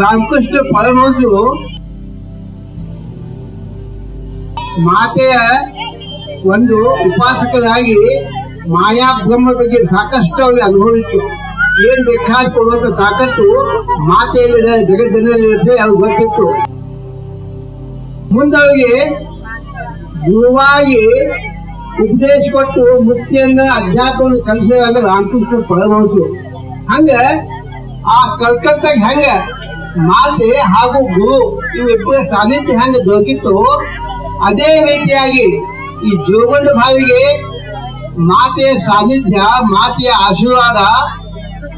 ರಾಮಕೃಷ್ಣ ಪರಮಹಂಸರು ಮಾತೆಯ ಒಂದು ಉಪಾಸಕರಾಗಿ ಮಾಯಾ ಬ್ರಹ್ಮ ಬಗ್ಗೆ ಸಾಕಷ್ಟು ಅವ್ರಿಗೆ ಅನುಭವ ಇತ್ತು. ಏನ್ ಬೇಕಾದ್ ಕೊಡುವಂತ ತಾಕತ್ತು ಮಾತೆಯಲ್ಲಿದೆ ಜಗತ್ತಿನಲ್ಲಿರುತ್ತೆ ಅದು ಗೊತ್ತಿತ್ತು. ಮುಂದವರಿಗೆ ಗುರುವಾಗಿ ಉಪದೇಶ ಕೊಟ್ಟು ಮುಕ್ತಿಯನ್ನ ಅಧ್ಯಾತ್ಮವನ್ನು ಕಲಿಸಿದ ರಾಮಕೃಷ್ಣ ಪರಮಹಂಸರು. ಹಂಗ ಆ ಕಲ್ಕತ್ತಾಗ ಹೆಂಗ ಮಾತೆ ಹಾಗೂ ಗುರು ಇವಿಬ್ಬರ ಸಾನ್ನಿಧ್ಯ ಹೆಂಗ ದೊರಕಿತ್ತು. ಅದೇ ರೀತಿಯಾಗಿ ಈ ಜೋಗುಂಡ ಭಾವಿಗೆ ಮಾತೆಯ ಸಾನ್ನಿಧ್ಯ, ಮಾತೆಯ ಆಶೀರ್ವಾದ,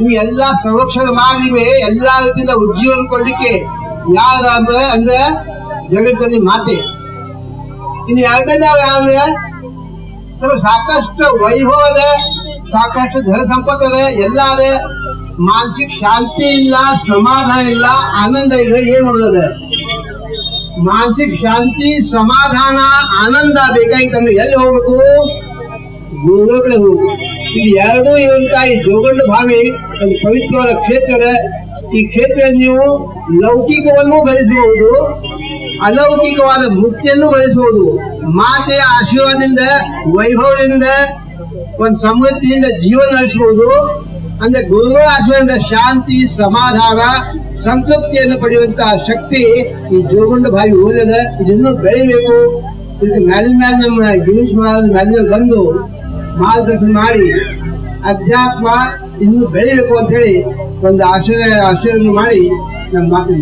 ನೀವು ಎಲ್ಲ ಸಂರಕ್ಷಣೆ ಮಾಡಿವೆ ಎಲ್ಲ ರೀತಿಯಿಂದ ಉಜ್ಜೀವನ ಕೊಡ್ಲಿಕ್ಕೆ ಯಾರ ಅಂದ್ರೆ ಅಂದ್ರೆ ಜಗತ್ತಲ್ಲಿ ಮಾತೆ. ಇನ್ನು ಎರಡನೇದಾವ ಯಾವ್ದು ನಮಗೆ ಸಾಕಷ್ಟು ವೈಭವ ಅದ ಸಾಕಷ್ಟು ಧನ ಸಂಪತ್ತು ಅದ ಎಲ್ಲ ಅದ ಮಾನಸಿಕ ಶಾಂತಿ ಇಲ್ಲ, ಸಮಾಧಾನ ಇಲ್ಲ, ಆನಂದ ಇಲ್ಲ, ಏನ್ ಮಾಡೋದ ಮಾನಸಿಕ ಶಾಂತಿ, ಸಮಾಧಾನ, ಆನಂದ ಬೇಕಾಗಿತ್ತಂದ್ರೆ ಎಲ್ಲಿ ಹೋಗ್ಬೇಕು? ಗುರುಗಳ ಹೋಗ್ಬೇಕು. ಇಲ್ಲಿ ಎರಡೂ ಇರುವಂತ ಈ ಜೋಗಂಡ ಭಾವಿ, ಒಂದು ಪವಿತ್ರವಾದ ಕ್ಷೇತ್ರ. ಈ ಕ್ಷೇತ್ರ ನೀವು? ಲೌಕಿಕವನ್ನು ಗಳಿಸಬಹುದು, ಅಲೌಕಿಕವಾದ ಮುಕ್ತಿಯನ್ನು ಗಳಿಸಬಹುದು. ಮಾತೆಯ ಆಶೀರ್ವಾದದಿಂದ, ವೈಭವದಿಂದ, ಒಂದು ಸಮೃದ್ಧಿಯಿಂದ ಜೀವನ ನಡೆಸಬಹುದು. ಅಂದ್ರೆ ಗುರುಗಳ ಆಶ್ರಯದಿಂದ ಶಾಂತಿ, ಸಮಾಧಾನ, ಸಂತೃಪ್ತಿಯನ್ನು ಪಡೆಯುವಂತಹ ಶಕ್ತಿ ಈ ಜೋಗುಂಡ ಬಾವಿ ಓದದ ಇದನ್ನು ಬೆಳಿಬೇಕು ಇದಕ್ಕೆ ಮ್ಯಾಲಿನ ಮೇಲೆ ನಮ್ಮ ಗಿರೀಶ್ ಮಹಾರಾಜ ಮ್ಯಾಲಿನ ಬಂದು ಮಾರ್ಗದರ್ಶನ ಮಾಡಿ, ಅಧ್ಯಾತ್ಮ ಇನ್ನು ಬೆಳಿಬೇಕು ಅಂತ ಹೇಳಿ ಒಂದು ಆಶ್ರಯ, ಆಶ್ರಯವನ್ನು ಮಾಡಿ ನಮ್ಮ ಮಾತು.